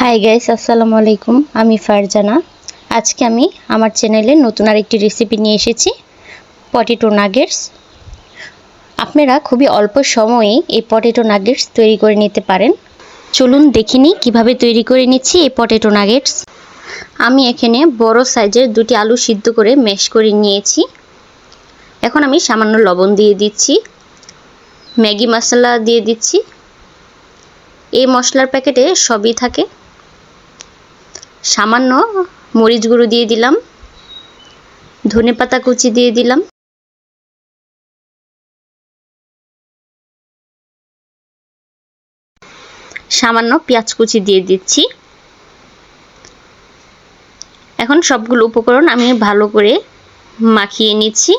Hi guys আসসালামু আলাইকুম। আমি ফারজানা। আজকে আমি আমার চ্যানেলে নতুন আরেকটি রেসিপি নিয়ে এসেছি পটেটো নাগেটস আপনারা খুবই অল্প সময়ে এই পটেটো নাগেটস তৈরি করে নিতে পারেন। চলুন দেখিনি কীভাবে তৈরি করে নিচ্ছি এই পটেটো নাগেটস আমি এখানে বড় সাইজের দুটি আলু সিদ্ধ করে ম্যাশ করে নিয়েছি। এখন আমি সামান্য লবণ দিয়ে দিচ্ছি। ম্যাগি মশলা দিয়ে দিচ্ছি। এই মশলার প্যাকেটে সবই থাকে। সামান্য মরিচ গুঁড়ো দিয়ে দিলাম। ধনে পাতা কুচি দিয়ে দিলাম। সামান্য পেঁয়াজ কুচি দিয়ে দিচ্ছি। এখন সবগুলো উপকরণ আমি ভালো করে মাখিয়ে নিচ্ছি।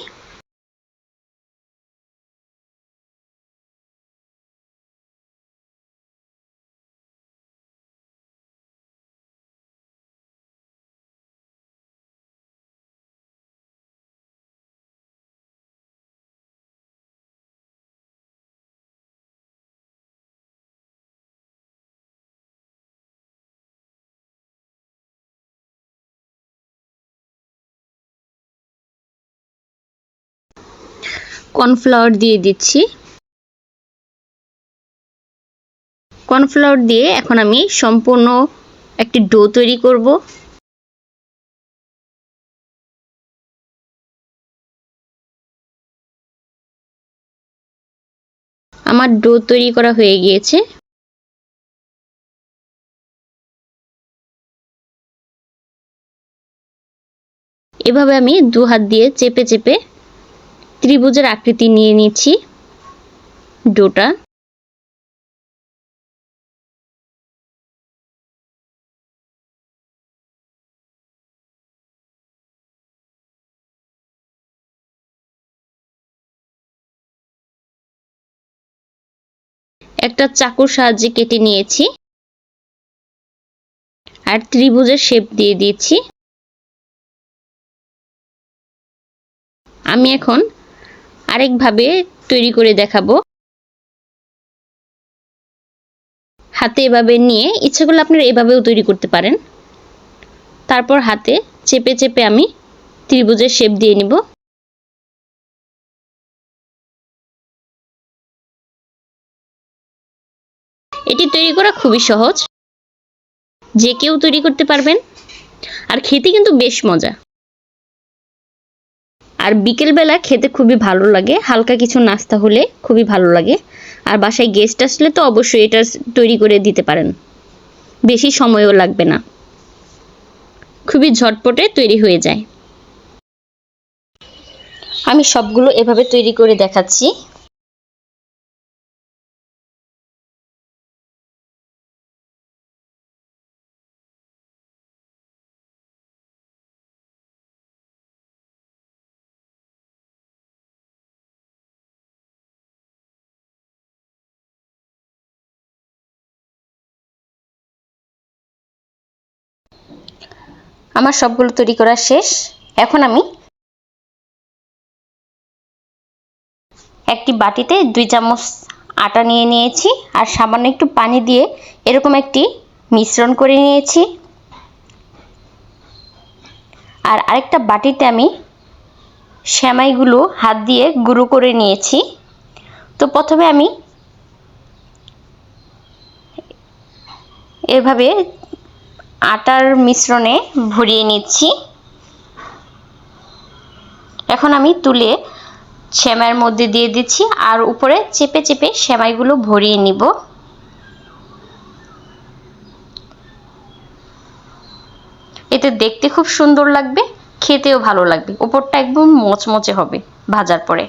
কর্নফ্লাওয়ার দিয়ে দিচ্ছি। কর্নফ্লাওয়ার দিয়ে এখন আমি সম্পূর্ণ একটি ডো তৈরি করব। আমার ডো তৈরি করা হয়ে গিয়েছে। এভাবে আমি দু হাত দিয়ে চেপে চেপে ত্রিভুজের আকৃতি নিয়ে নিচ্ছি। ডোটা একটা চাকুর সাহায্যে কেটে নিয়েছি। আর ত্রিভুজের শেপ দিয়ে দিয়েছি আমি এখন আরেকভাবে তৈরি করে দেখাবো। হাতে এভাবে নিয়ে ইচ্ছে করলে আপনারা এভাবেও তৈরি করতে পারেন। তারপর হাতে চেপে চেপে আমি ত্রিভুজের শেপ দিয়ে নিব। এটি তৈরি করা খুবই সহজ। যে কেউ তৈরি করতে পারবেন। আর খেতে কিন্তু বেশ মজা। আর বিকেলবেলা খেতে খুবই ভালো লাগে। হালকা কিছু নাস্তা হলে খুবই ভালো লাগে। আর বাসায় গেস্ট আসলে তো অবশ্যই এটা তৈরি করে দিতে পারেন। বেশি সময়ও লাগবে না। খুবই ঝটপটে তৈরি হয়ে যায়। আমি সবগুলো এভাবে তৈরি করে দেখাচ্ছি। আমার সবগুলো তৈরি করা শেষ। এখন আমি একটি বাটিতে দুই চামচ আটা নিয়ে নিয়েছি আর সামান্য একটু পানি দিয়ে এরকম একটি মিশ্রণ করে নিয়েছি। আর আরেকটা বাটিতে আমি শ্যামাইগুলো হাত দিয়ে গুঁড়ো করে নিয়েছি। তো প্রথমে আমি এভাবে আটার মিশ্রণে ভরিয়ে নিচ্ছি। এখন আমি তুলে সেমাইয়ের মধ্যে দিয়ে দিচ্ছি আর উপরে চেপে চেপে সেমাইগুলো ভরিয়ে নিব। এতে দেখতে খুব সুন্দর লাগবে, খেতেও ভালো লাগবে। উপরটা একদম মচমচে হবে ভাজার পরে।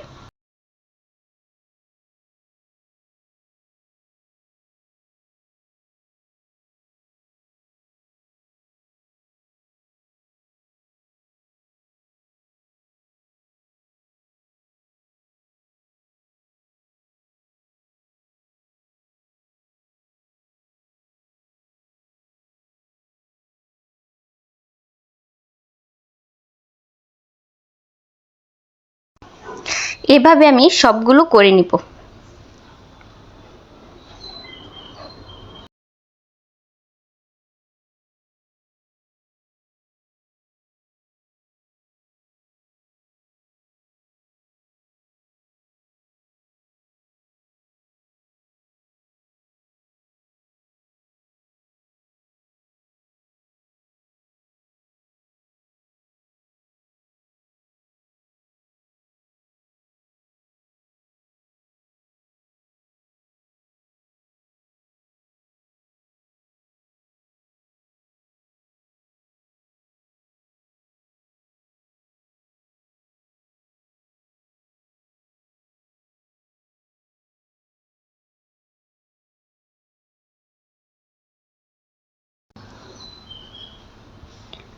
এভাবে আমি সবগুলো করে নিব।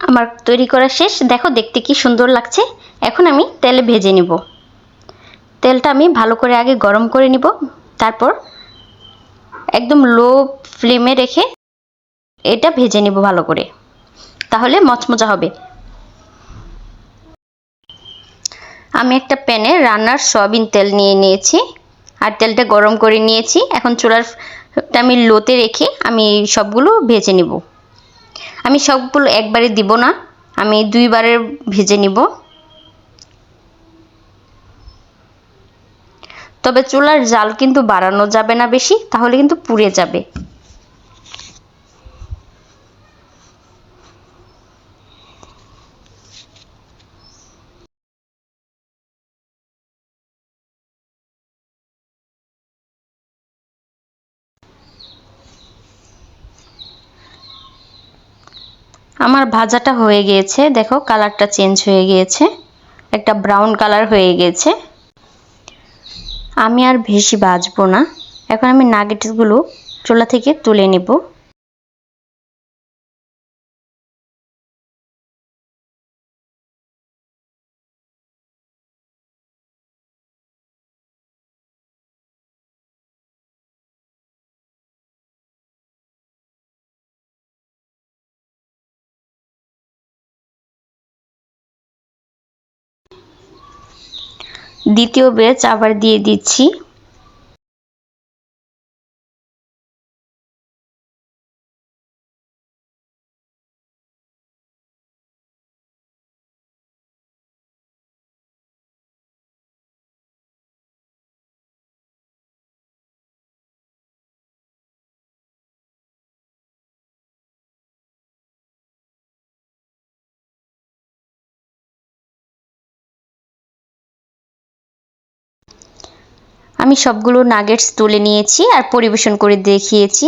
আমার তৈরি করা শেষ। দেখো দেখতে কি সুন্দর লাগছে। এখন আমি তেলে ভেজে নিব। তেলটা আমি ভালো করে আগে গরম করে নিব। তারপর একদম লো ফ্লেমে রেখে এটা ভেজে নিব ভালো করে। তাহলে মচমচা হবে। আমি একটা প্যানে রান্নার সয়াবিন তেল নিয়ে নিয়েছি। আর তেলটা গরম করে নিয়েছি। এখন চুলারটা আমি লোতে রেখে আমি সবগুলো ভেজে নিব। আমি সবগুলো একবারে দিব না, আমি দুইবারের ভেজে নিব। তবে চুলার জাল কিন্তু বাড়ানো যাবে না বেশি, তাহলে কিন্তু পুড়ে যাবে। আমার ভাজাটা হয়ে গিয়েছে। দেখো, কালারটা চেঞ্জ হয়ে গিয়েছে। একটা ব্রাউন কালার হয়ে গিয়েছে। আমি আর বেশি ভাজবো না। এখন আমি নাগেটসগুলো চোলা থেকে তুলে নেব। দ্বিতীয় ব্যাচ আবার দিয়ে দিচ্ছি। আমি সবগুলো নাগেটস তুলে নিয়েছি আর পরিবেশন করে দেখিয়েছি।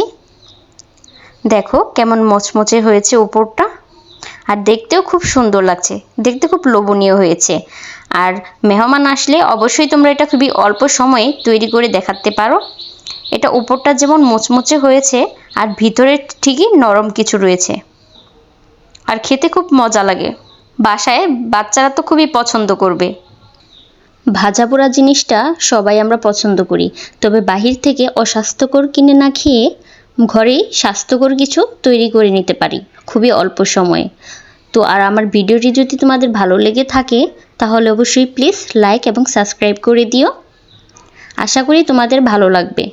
দেখো কেমন মচমচে হয়েছে উপরটা। আর দেখতেও খুব সুন্দর লাগছে। দেখতে খুব লোভনীয় হয়েছে। আর মেহমান আসলে অবশ্যই তোমরা এটা খুবই অল্প সময়ে তৈরি করে দেখাতে পারো। এটা উপরটা যেমন মোচমোচে হয়েছে, আর ভিতরে ঠিকই নরম কিছু রয়েছে। আর খেতে খুব মজা লাগে। বাসায় বাচ্চারা তো খুবই পছন্দ করবে। ভাজা পোড়া জিনিসটা সবাই আমরা পছন্দ করি। তবে বাহির থেকে অস্বাস্থ্যকর কিনে না খেয়ে ঘরেই স্বাস্থ্যকর কিছু তৈরি করে নিতে পারি, খুবই অল্প সময়ে। তো আর আমার ভিডিওটি যদি তোমাদের ভালো লেগে থাকে, তাহলে অবশ্যই প্লিজ লাইক এবং সাবস্ক্রাইব করে দিও। আশা করি তোমাদের ভালো লাগবে।